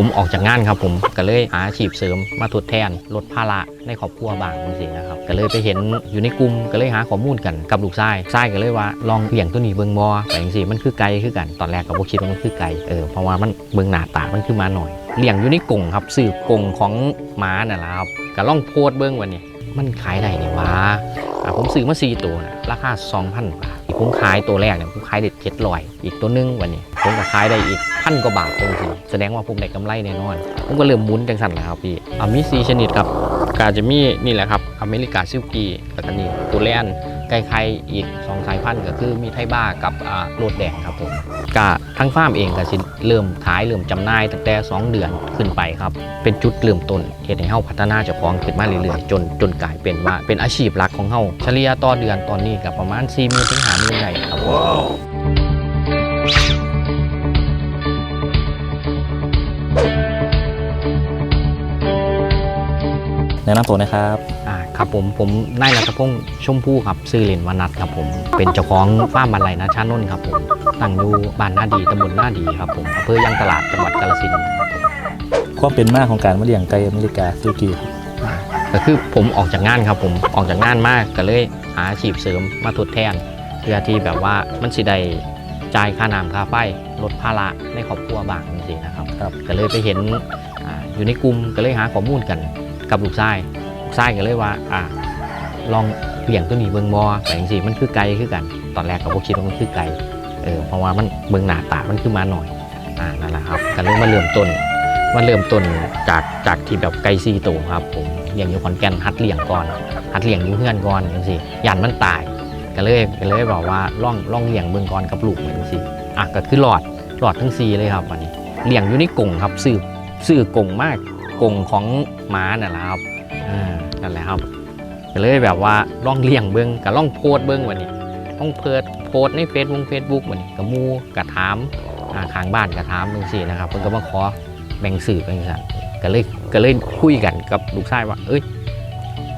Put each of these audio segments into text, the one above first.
ผมออกจากงานครับผมก็เลยหาอาชีพเสริมมาทดแทนลดภาระในครอบครัวบางจังซี่นะครับก็เลยไปเห็นอยู่ในกลุ่มก็เลยหาข้อมูลกันกับลูกชายชายก็เลยว่าลองเลี้ยงตัวนี้เบิ่งบ่แต่จังซี่มันคือไก่คือกันตอนแรกก็บ่คิดว่ามันคือไก่เออเพราะว่ามันเบิ่งหน้าตามันคือมาหน่อยเลี้ยงอยู่ในกรงครับซื้อกรงของหมานั่นแหละครับก็ลองโพสต์เบิ่งวันนี้มันขายได้นี่วะอะ ผมซื้อมา4ตัวนะราคา 2,000 บาท อีกผมขายตัวแรกเนี่ยผมขายได้700อีกตัวนึงวันนี้ ผมก็ขายได้อีกพันกว่าบาทเป็นสิแสดงว่าผมได้กำไรแน่นอน ผมก็เริ่มมุนจังสันแล้วครับพี่อ่ามีสีชนิดครับกาจะมีนี่แหละครับ อเมริกาซิลกี้แล้วก็นี่ตัวแลนไก่ไข่อีกสองสายพันธุ์ก็คือมีไทบ้ากับอ่าโรดแดงครับผม ก็ทั้งฟาร์มเองก็สิเริ่มขายเริ่มจำหน่ายตั้งแต่ 2 เดือนขึ้นไปครับ เป็นจุดเริ่มต้นเหตุให้เฮาพัฒนาเจ้าของขึ้นมาเรื่อยๆจนจนกลายเป็นว่าเป็นอาชีพหลักของเฮาเฉลี่ยต่อเดือนตอนนี้ก็ประมาณ4 0 0 0 0ถึง5 0 0 0 0ได้ครับผมแนะนำตัวนะครับ ครับผมผมนายรัตพงษ์ชมพู่ครับซื้อเหรียญวานัทครับผมเป็นเจ้าของฟาร์มบันไลนาชานนท์ครับผมตั้งอยู่บ้านหน้าดีตำบลหน้าดีครับผมอำเภอยางตลาดจังหวัดกาฬสินธุ์ความเป็นมาของการมาเลี้ยงไก่อเมริกาซิลกี้ครับอ่าก็คือผมออกจากงานครับผมออกจากงานมากก็เลยหาอาชีพเสริมมาทดแทนเพื่อที่แบบว่ามันสิได้จ่ายค่าน้ำค่าไฟลดภาระในครอบครัวบางจริงๆนะครับครับก็เลยไปเห็นอาอยู่ในกลุ่มก็เลยหาข้อมูลกันกับลูกชาย ลูกชายก็เลยว่า อ่า ลองเลี้ยงตัวนี้เบิ่งบ่แต่จริงๆมันคือไก่คือกัน ตอนแรกก็บ่คิดว่ามันคือไก่เออเพราะว่ามันเบิ่งหน้าตามันคือมาหน่อยอ่านั่นแหละครับก็เลยมาเริ่มต้นมาเริ่มต้นจากจากที่แบบไก่ซีตัวครับผมเลี้ยงอยู่ขอนแก่นหัดเลี้ยงก่อนหัดเลี้ยงอยู่เพื่อนก่อนจังซี่ยันมันตายก็เลยก็เลยบอกว่าล่องล่องเลี้ยงเบิ่งก่อนกับลูกจังซี่อะก็คือหลอดหลอดทั้งซีเลยครับวันนี้เลี้ยงอยู่ในกรงครับซื้อซื้อกงมากกงของหมานั่นะครับ อ่านั่นแหละครับก็เลยแบบว่าล่องเลี้ยงเบิ้งกับล่องโพสเบิ้งวันนี้ต้องเพิดโพสในเฟซบุ๊กเฟซบุ๊กวันนี้กับมูกระถามอ่าข้างบ้านกระถามบางสินะครับเพิ่นก็มาขอแบ่งสื่อเป็นสันก็เลยก็เลยคุยกันกับลูกชายว่า เอ้ย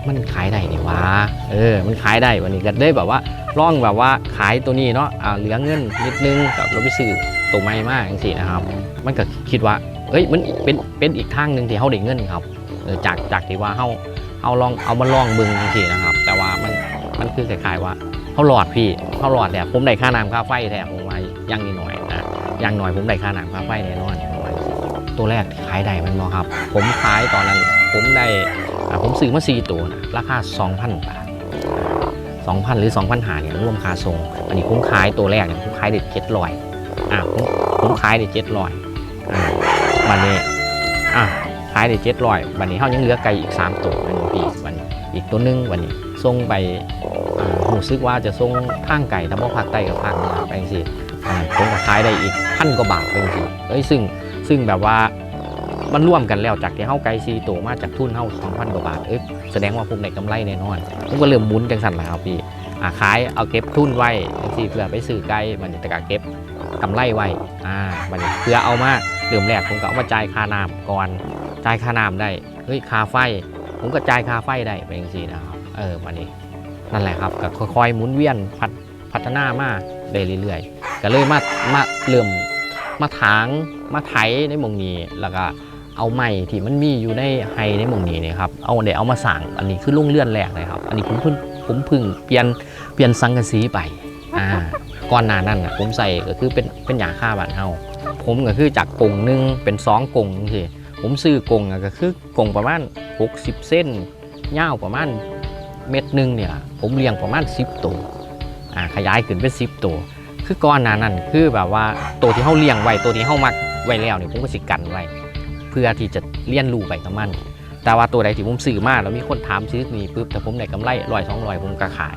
มันขายได้นี่วะเออ มันขายได้วันนี้ก็ได้แบบว่าล่องแบบว่าขายตัวนี้เนาะอ่าเหลือเงินนิดนึงกับเราไปซื้อตัวใหม่มากจังซี่นะครับ มันก็คิดว่า เอ้ยมันเป็นเป็นอีกทางหนึ่งที่เขาได้เงินครับ ออจากจากที่ว่าเขาเอาลองเอามาลองบึงจังซี่นะครับ แต่ว่ามันมันคือคล้ายๆว่าเขาหลอดพี่เขาหลอดแหละผมได้ค่าน้ำค่าไฟแท้ผมว่ายังนิดหน่อยนะยังหน่อยผมได้ค่าน้ำค่าไฟแน่นอนตัวแรกขายได้มันบอครับ ผมขายตอนนั้นผมได้ผมซื้อมาสี่ตัวนะราคา 2,000 บาท 2,000 หรือ 2,000หาเนี่ยรวมค่าส่งอันนี้ผมขายตัวแรกเนี่ยผมขายได้700อะผมผมขายได้700อ่าวันนี้อะ ขายได้เจ็ดร้อยวันนี้เขายังเหลือไก่อีก3ตัวเป็นปีวันนี้อีกตัวหนึงวันนี้ส่งไปอ่ารู้สึกว่าจะส่งทางไก่ทั้งภาคใต้กับภาคเหนือไปสิผมก็ขายได้อีกพันกว่าบาทเป็นสิเอ้ยซึ่งซึ่งแบบว่ามันร่วมกันแล้วจากที่เฮาไก่ซีตัวมาจากทุนเฮา2,000กว่าบาทเอ้ยแสดงว่าผมได้กำไรแน่นอนผมก็เริ่มหมุนจังสันแล้วพี่อ่าขายเอาเก็บทุนไว้จังซี่เพื่อไปซื้อไก่มันแต่ก็เก็บกำไรไว้อ่าบันเพื่อเอามาเริ่มแรกผมก็เอามาจ่ายค่าน้ำก่อน จ่ายค่าน้ำได้เฮ้ยค่าไฟ ผมก็จ่ายค่าไฟได้ไปอย่างสี่นะครับ เออวันนี้นั่นแหละครับก็ค่อยๆหมุนเวียนพัฒพัฒนามาได้เรื่อยๆ ก็เลยมามาเริ่มมาถางมาไถในมงนี้แล้วก็เอาไม้ที่มันมีอยู่ในไฮในมงนี้เนี่ยครับ เอาเดี๋ยวเอามาสั่งอันนี้คือลุงเลื่อนแรกเลยครับ อันนี้ผมเพิ่งผมเพึ่งเปลี่ยนเปลี่ยนสังกะสีไปอ่าก่อนหน้านั้นน่ะผมใส่ก็คือเป็นเป็นยาฆ่าบาดเฮาผมก็คือจากกงหนึ่งเป็นสองกงสิ ผมซื้อกงก็คือกงประมาณ 60 เส้นยาวประมาณเม็ดหนึ่งเนี่ยผมเลี้ยงประมาณ 10 ตัวอ่าขยายขึ้นเป็น10 ตัว คือก้อนหนานั้นคือแบบว่าตัวที่เขาเลี้ยงไว้ตัวที่เขามักไว้แล้วเนี่ยผมก็สิกันไว้ เพื่อที่จะเลี้ยนรูไปกับมัน แต่ว่าตัวใดที่ผมซื้อมาแล้วมีคนถามซื้อนี่ปุ๊บแต่ผมได้กำไรร้อยสองร้อยผมก็ขาย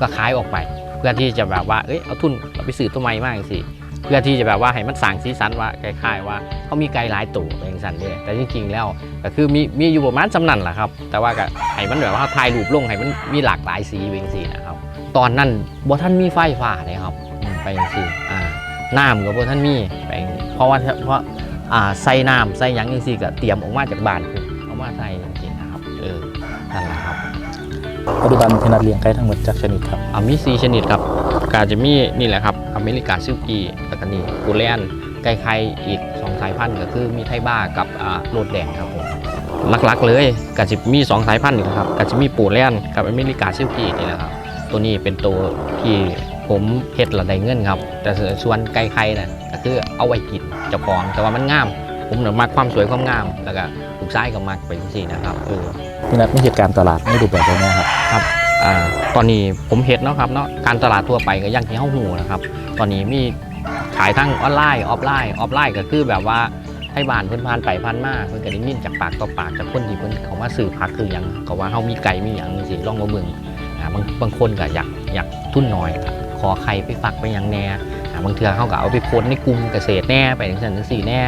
ก็ขายออกไป เพื่อที่จะแบบว่าเอ้ยเอาทุนเอาไปซื้อตัวใหม่มากสิ เพื่อที่จะแบบว่าให้มันสั่งสีสันว่าคล้ายๆว่าเขามีไก่หลายตัวเป็นสันเด้แต่จริงๆแล้วก็คือมีมีอยู่ประมาณจำนันแหละครับ แต่ว่าก็ให้มันแบบว่าถ่ายรูปลงให้มันมีหลากหลายสีเป็นสีนะครับ ตอนนั้นบ่ท่านมีไฟฟ้าเลยครับอืมไปจังซี่อ่าน้ำก็บ่ท่านมีไปจังซี้เพราะว่าเพราะอ่าใส่น้ำใส่หยังจังซี่ก็เตรียมออกมาจากบ้านคือเอามาใส่จังซี่นะครับเออนั่นแหละครับปัจจุบันพี่นัดเลี้ยงไก่ทั้งหมดจากชนิดครับอ่ามีสีชนิดครับก็จะมีนี่แหละครับ อเมริกาซิลกี้แล้วก็นี่กูแลนไก่ไข่อีกสองสายพันธุ์ก็คือมีไทบ้ากับอ่าโรดแดงครับผมหลักๆเลยก็จะมีสองสายพันธุ์นี่แหละครับก็จะมีปูแลนด์กับอเมริกาซิลกี้นี่แหละครับตัวนี้เป็นตัวที่ผมเฮ็ดและได้เงินครับ แต่ส่วนไก่ไข่น่ะก็คือเอาไว้กินเจ้าของแต่ว่ามันงาม ผมน่ะมักความสวยความงาม แล้วก็ลูกชายก็มักไปจังซี่นะครับเออพี่นัทมีเหตุการณ์ตลาดไม่ดูแบบใดนะครับอ่า ตอนนี้ผมเห็นเนาะครับเนาะการตลาดทั่วไปก็ยังที่เฮาหูนะครับ ตอนนี้มีขายทั้งออนไลน์ออฟไลน์ออฟไลน์ก็คือแบบว่าให้บ้านเพิ่อนผ่านไปผ่านมาเพิ่อนก็ได้ยินจากปากต่อปากจากคนที่เพิ่นเขามาซื้อผักคือหยังเขาว่าเฮามีไก่มีหยังจังซี่ลองมาเบิ่งอ่าบางบางคนก็อยากอยากทุนหน้อยขอไข่ไปฝักไปยังแหน่อ่าบางเทือเขาก็เอาไปโพสต์ในกลุ่มเกษตรแน่ไปจังซั่นจังซี่แน่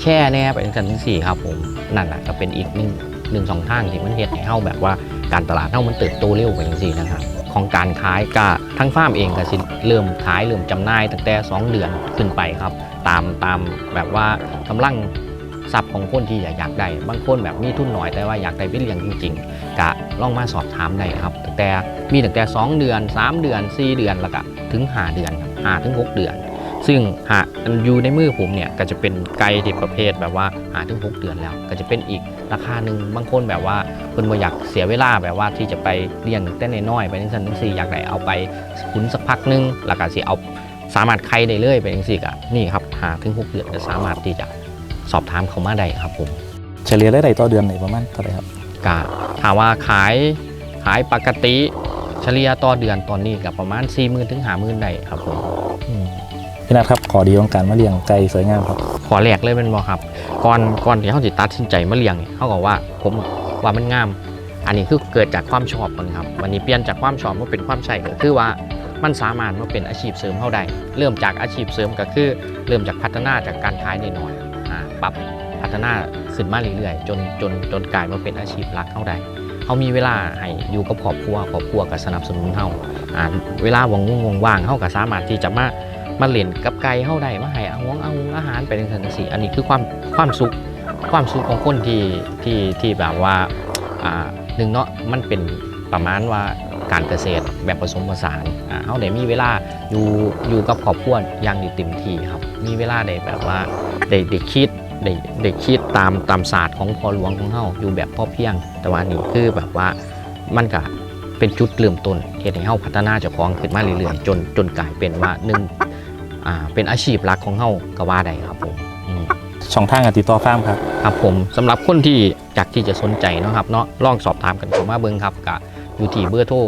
แช่แน่ไปจังซั่นจังซี่ครับผมนั่นแหละก็เป็นอีกหนึ่งหนึ่งสองทางที่มันเฮ็ดให้เฮาแบบว่า การตลาดเท่ามันเติบโตเร็วกว่าอย่างสี่นะครับของการขายก็ทั้งฟาร์มเองก็สิเริ่มขายเริ่มจำหน่ายตั้งแต่ 2 เดือนขึ้นไปครับ ตามตามแบบว่ากำลังทรัพย์ของคนที่อยากอยากได้ บางคนแบบมีทุนหน่อยแต่ว่าอยากได้ไปเลี้ยงจริงๆก็ลองมาสอบถามได้ครับตั้งแต่มีตั้งแต่ 2 เดือน 3 เดือน 4 เดือนแล้วก็ถึง 5 เดือน5ถึง 6 เดือน ซึ่งหาอันอยู่ในมือผมเนี่ยก็จะเป็นไก่ที่ประเภทแบบว่าหาถึง6เดือนแล้ว ก็จะเป็นอีกราคาหนึ่งบางคนแบบว่าเพิ่นบ่อยากเสียเวลาแบบว่าที่จะไปเลี้ยงแต่น้อยๆไปจังซั่นจังซี่อยากได้เอาไปขุนสักพักหนึงแล้วก็สิเอาสามารถไข่ได้เลยไปจังซี่ก็นี่ครับหาถึง6เดือนก็สามารถที่จะสอบถามเขามาได้ครับผมเฉลี่ยได้ต่อเดือนไหนประมาณเท่าไหร่ครับก็ถามว่าขายขายปกติ เฉลี่ยต่อเดือนตอนนี้ก็ประมาณ40,000ถึง50,000ได้ครับผม พี่นัทครับขอดีของการมาเลี้ยงไก่สวยงามครับขอแรกเลยเป็นบ่ครับก่อนก่อนที่เขาสิตัดสินใจมาเลี้ยงเนี่ยเขาก็ว่าผมว่ามันงาม อันนี้คือเกิดจากความชอบก่อนครับวันนี้เปลี่ยนจากความชอบมาเป็นความใช่ก็คือว่ามันสามารถมาเป็นอาชีพเสริมเขาได้เริ่มจากอาชีพเสริมก็คือเริ่มจากพัฒนาจากการขายน้อยๆอ่าปรับพัฒนาขึ้นมาเรื่อยๆจนจนจนกลายมาเป็นอาชีพหลักเขาได้เขามีเวลาให้อยู่กับครอบครัวครอบครัวก็สนับสนุนเขาอ่าเวลาว่างๆว่างๆเขาก็สามารถที่จะมา มาเล่นกับไก่เขาได้มาให้อาหงอาหงอาหารไปในทันทีอันนี้คือความความสุขความสุขของคนที่ที่ที่แบบว่าอ่าหนึ่งเนาะมันเป็นประมาณว่าการเกษตรแบบผสมผสานอ่าเขาได้มีเวลาอยู่อยู่กับครอบครัวอย่างดีเต็มที่ครับ มีเวลาได้แบบว่าได้ได้คิดได้ได้คิดตามตามศาสตร์ของพ่อหลวงของเขาอยู่แบบพ่อเพียง แต่ว่านนี่คือแบบว่ามันก็เป็นจุดเริ่มต้นเหตุให้เขาพัฒนาเจ้าของขึ้นมาเรื่อยๆจนจนกลายเป็นว่าหนึ่ง อ่าเป็นอาชีพหลักของเขาก็ว่าได้ครับผมอืม ช่องทางการติดต่อฟาร์มครับ ครับผมสำหรับคนที่อยากที่จะสนใจเนาะครับเนาะลองสอบถามกันเข้ามาเบิ่งครับกับอยู่ที่เบอร์โทร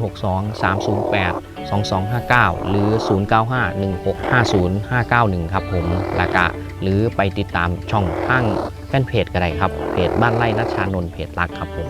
062 308 2259 หรือ 0951650591 ครับผมแล้วก็หรือไปติดตามช่องทางแฟนเพจก็ได้ครับ เพจบ้านไร่นัชชานนท์เพจรักครับผม